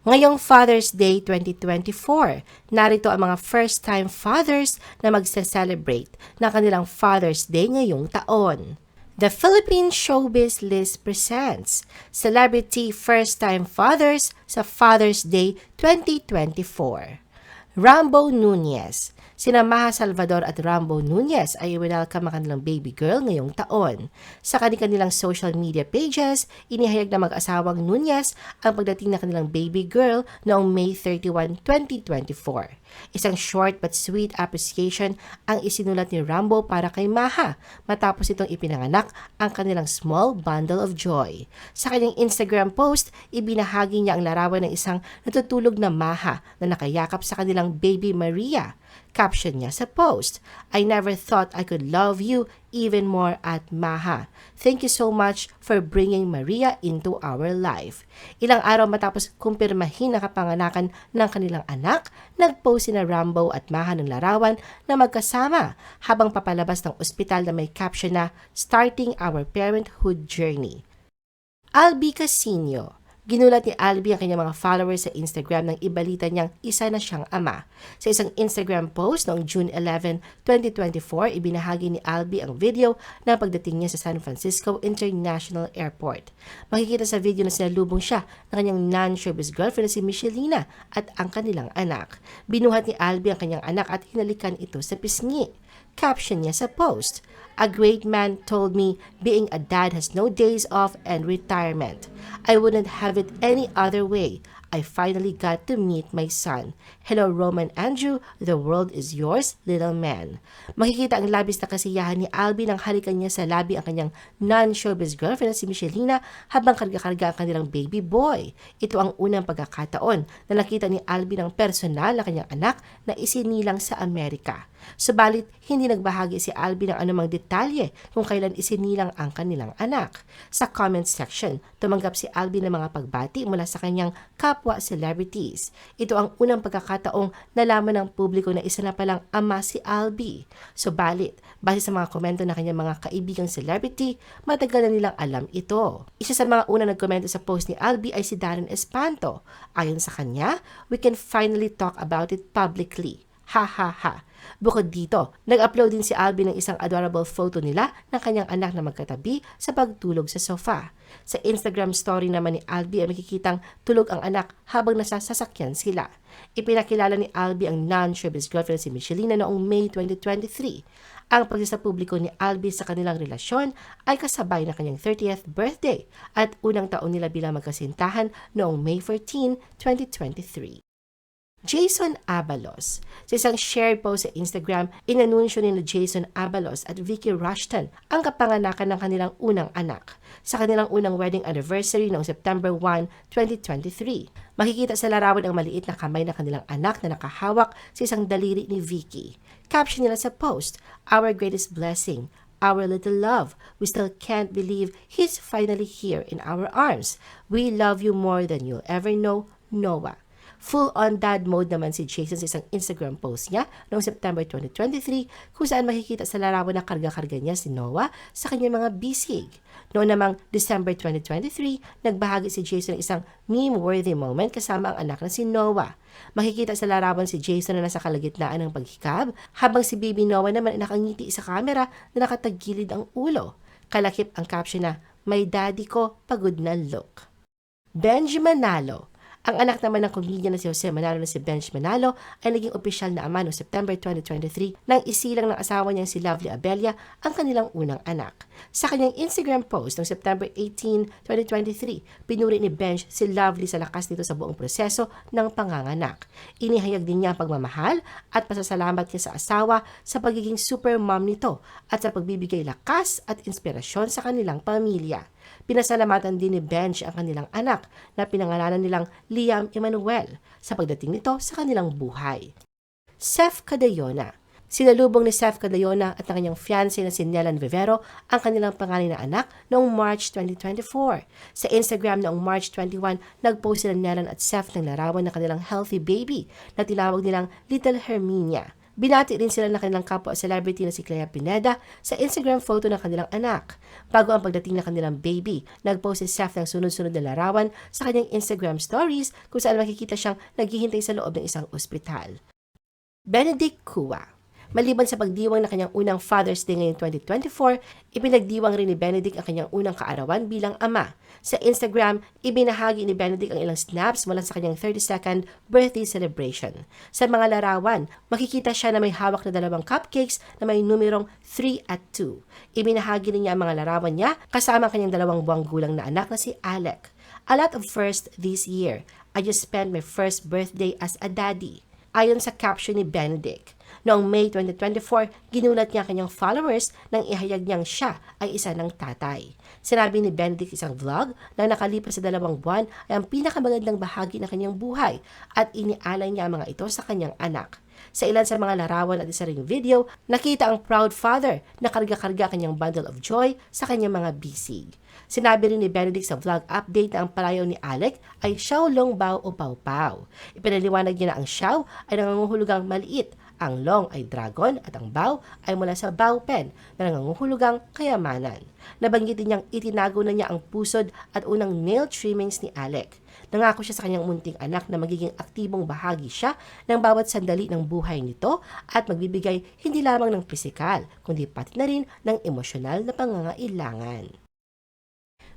Ngayong Father's Day 2024, narito ang mga first-time fathers na magse-celebrate ng kanilang Father's Day ngayong taon. The Philippine Showbiz List presents Celebrity First-Time Fathers sa Father's Day 2024. Rambo Nunez Sina Maha Salvador at Rambo Nunez ay welcome ang kanilang baby girl ngayong taon. Sa kanilang social media pages, inihayag na mag-asawang Nunez ang pagdating ng kanilang baby girl noong May 31, 2024. Isang short but sweet appreciation ang isinulat ni Rambo para kay Maha matapos itong ipinanganak ang kanilang small bundle of joy. Sa kanyang Instagram post, ibinahagi niya ang larawan ng isang natutulog na Maha na nakayakap sa kanilang baby Maria. Caption niya sa post, I never thought I could love you even more at Maha. Thank you so much for bringing Maria into our life. Ilang araw matapos kumpirmahin ang kapanganakan ng kanilang anak, nagpost sina Rambo at Maha ng larawan na magkasama habang papalabas ng ospital na may caption na Starting Our Parenthood Journey. Albi Casino Ginulat ni Albi ang kanyang mga followers sa Instagram nang ibalita niyang isa na siyang ama. Sa isang Instagram post noong June 11, 2024, ibinahagi ni Albi ang video ng pagdating niya sa San Francisco International Airport. Makikita sa video na sinalubong siya ng kanyang non-showbiz girlfriend na si Michelina at ang kanilang anak. Binuhat ni Albi ang kanyang anak at hinalikan ito sa pisngi. Caption niya sa post, A great man told me being a dad has no days off and retirement. I wouldn't have it any other way. I finally got to meet my son. Hello, Roman Andrew. The world is yours, little man. Makikita ang labis na kasiyahan ni Albi nang halikan niya sa labi ang kanyang non-showbiz girlfriend na si Michelina habang karga-karga ang kanilang baby boy. Ito ang unang pagkakataon na nakita ni Albi ng personal na kanyang anak na isinilang sa Amerika. Subalit, hindi nagbahagi si Albi ng anumang detalye kung kailan isinilang ang kanilang anak. Sa comment section, tumanggap si Albi ng mga pagbati mula sa kanyang kapwa celebrities. Ito ang unang pagkakataong nalaman ng publiko na isa na palang ama si Albi. Subalit, base sa mga komento ng kanyang mga kaibigang celebrity, matagal na nilang alam ito. Isa sa mga unang nagkomento sa post ni Albi ay si Darren Espanto. Ayon sa kanya, we can finally talk about it publicly. Ha ha ha. Bukod dito, nag-upload din si Albi ng isang adorable photo nila ng kanyang anak na magkatabi sa pagtulog sa sofa. Sa Instagram story naman ni Albi ay makikitang tulog ang anak habang nasa sasakyan sila. Ipinakilala ni Albi ang non-showbiz girlfriend si Michelina noong May 2023. Ang pagsasapubliko ni Albi sa kanilang relasyon ay kasabay ng kanyang 30th birthday at unang taon nila bilang magkasintahan noong May 14, 2023. Jason Abalos. Sa isang shared post sa Instagram, inanunsyo ni Jason Abalos at Vicky Rushton ang kapanganakan ng kanilang unang anak sa kanilang unang wedding anniversary noong September 1, 2023. Makikita sa larawan ang maliit na kamay ng kanilang anak na nakahawak sa isang daliri ni Vicky. Caption nila sa post, Our greatest blessing, our little love. We still can't believe he's finally here in our arms. We love you more than you'll ever know, Noah. Full-on dad mode naman si Jason sa isang Instagram post niya noong September 2023 kung saan makikita sa larawan na karga-karga niya si Noah sa kanyang mga bisig. Noong namang December 2023, nagbahagi si Jason ng isang meme-worthy moment kasama ang anak na si Noah. Makikita sa larawan si Jason na nasa kalagitnaan ng paghikab habang si baby Noah naman ay nakangiti sa camera na nakatagilid ang ulo. Kalakip ang caption na, My daddy ko, pagod na look. Benjamin Nalo ang anak naman ng comedian na si Jose Manalo na si Benj Manalo ay naging opisyal na ama noong September 2023 nang isilang ng asawa niyang si Lovely Abelia ang kanilang unang anak. Sa kanyang Instagram post noong September 18, 2023, pinuri ni Benj si Lovely sa lakas nito sa buong proseso ng panganganak. Inihayag din niya ang pagmamahal at pasasalamat niya sa asawa sa pagiging super mom nito at sa pagbibigay lakas at inspirasyon sa kanilang pamilya. Pinasalamatan din ni Benj ang kanilang anak na pinangalanan nilang Liam Emmanuel sa pagdating nito sa kanilang buhay. Seth Cadayona Sinalubong ni Seth Cadayona at ng kanyang fiancé na si Nelan Vivero ang kanilang panganay na anak noong March 2024. Sa Instagram noong March 21, nagpost sila Nelan at Seth ng larawan ng kanilang healthy baby na tinawag nilang Little Herminia. Binati rin sila ng kanilang kapwa celebrity na si Clea Pineda sa Instagram photo ng kanilang anak. Bago ang pagdating ng kanilang baby, nagpost si Seth ng sunod-sunod na larawan sa kanyang Instagram stories kung saan makikita siyang naghihintay sa loob ng isang ospital. Benedict Kua Maliban sa pagdiwang ng kanyang unang Father's Day ngayong 2024, ipinagdiwang rin ni Benedict ang kanyang unang kaarawan bilang ama. Sa Instagram, ibinahagi ni Benedict ang ilang snaps mula sa kanyang 32nd birthday celebration. Sa mga larawan, makikita siya na may hawak na dalawang cupcakes na may numerong 3 at 2. Ibinahagi rin niya ang mga larawan niya kasama ang kanyang dalawang buwang gulang na anak na si Alec. A lot of first this year. I just spent my first birthday as a daddy. Ayon sa caption ni Benedict, Noong May 2024, ginulat niya kanyang followers nang ihayag niyang siya ay isa ng tatay. Sinabi ni Benedict isang vlog na nakalipas sa dalawang buwan ay ang pinakamagandang bahagi ng kanyang buhay at inialay niya ang mga ito sa kanyang anak. Sa ilan sa mga larawan at isa ring video, nakita ang proud father na karga-karga kanyang bundle of joy sa kanyang mga bisig. Sinabi rin ni Benedict sa vlog update na ang palayaw ni Alec ay Xiao Long Bao o Pau Pau. Ipinaliwanag niya na ang Xiao ay nanganguhulugang maliit ang long ay dragon at ang bow ay mula sa bow pen na nanganguhulugang kayamanan. Nabanggit din niyang itinago na niya ang pusod at unang nail trimmings ni Alec. Nangako siya sa kanyang munting anak na magiging aktibong bahagi siya ng bawat sandali ng buhay nito at magbibigay hindi lamang ng pisikal, kundi pati na rin ng emosyonal na pangangailangan.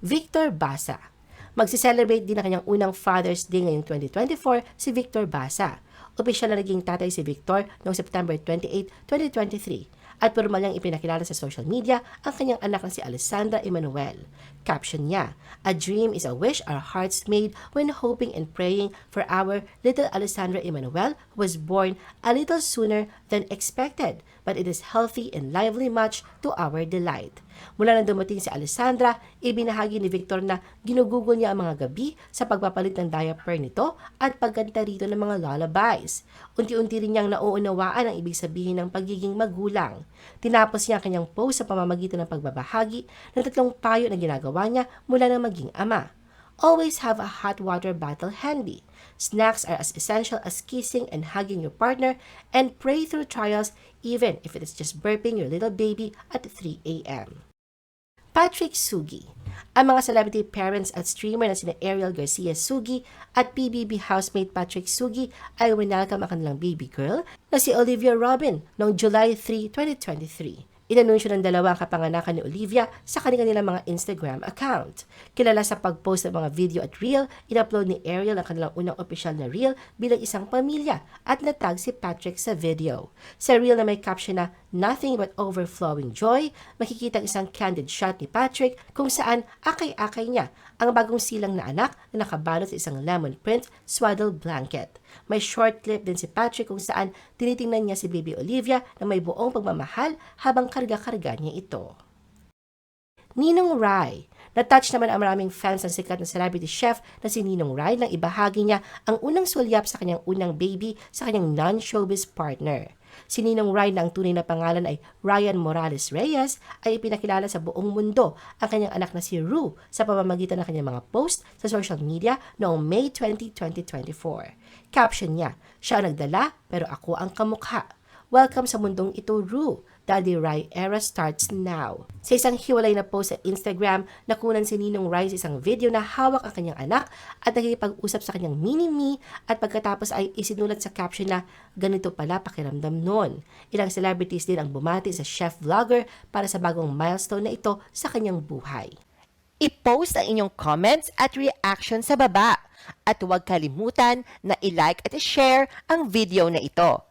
Victor Basa Magsi-celebrate din ang kanyang unang Father's Day ngayong 2024 si Victor Basa. Opisyal na naging tatay si Victor noong September 28, 2023 at formal niyang ipinakilala sa social media ang kanyang anak na si Alessandra Emmanuel. Caption niya, A dream is a wish our hearts made when hoping and praying for our little Alessandra Emmanuel who was born a little sooner than expected, but it is healthy and lively much to our delight. Mula nang dumating si Alessandra, ibinahagi ni Victor na ginugugol niya ang mga gabi sa pagpapalit ng diaper nito at pagkanta rito ng mga lullabies. Unti-unti rin niyang nauunawaan ang ibig sabihin ng pagiging magulang. Tinapos niya ang kanyang post sa pamamagitan ng pagbabahagi ng tatlong payo na ginagawa niya mula nang maging ama. Always have a hot water bottle handy. Snacks are as essential as kissing and hugging your partner and pray through trials even if it is just burping your little baby at 3 a.m. Patrick Sugi. Ang mga celebrity parents at streamer na sina Ariel Garcia Sugi at PBB housemate Patrick Sugi ay winelcome ang kanilang baby girl na si Olivia Robin noong July 3, 2023. Inanunsyo ng dalawang kapanganakan ni Olivia sa kanilang mga Instagram account. Kilala sa pag-post ng mga video at reel, in-upload ni Ariel ang kanilang unang opisyal na reel bilang isang pamilya at natag si Patrick sa video. Sa reel na may caption na Nothing but overflowing joy, makikita ang isang candid shot ni Patrick kung saan akay-akay niya ang bagong silang na anak na nakabalot sa isang lemon print swaddle blanket. May short clip din si Patrick kung saan tinitingnan niya si Baby Olivia na may buong pagmamahal habang karga-karga niya ito. Ninong Rai na-touch naman ang maraming fans ng sikat na celebrity chef na si Ninong Rai nang ibahagi niya ang unang sulyap sa kanyang unang baby sa kanyang non-showbiz partner. Si Ninong Rai na ang tunay na pangalan ay Ryan Morales Reyes ay ipinakilala sa buong mundo ang kanyang anak na si Ru sa pamamagitan ng kanyang mga post sa social media noong May 20, 2024. Caption niya, siya ang nagdala pero ako ang kamukha. Welcome sa mundong ito, Ru. Daddy Rai era starts now. Sa isang hiwalay na post sa Instagram, nakunan si Ninong Rai sa isang video na hawak ang kanyang anak at nakikipag-usap sa kanyang mini-me at pagkatapos ay isinulat sa caption na ganito pala pakiramdam noon. Ilang celebrities din ang bumati sa chef vlogger para sa bagong milestone na ito sa kanyang buhay. I-post ang inyong comments at reaction sa baba. At huwag kalimutan na i-like at i-share ang video na ito.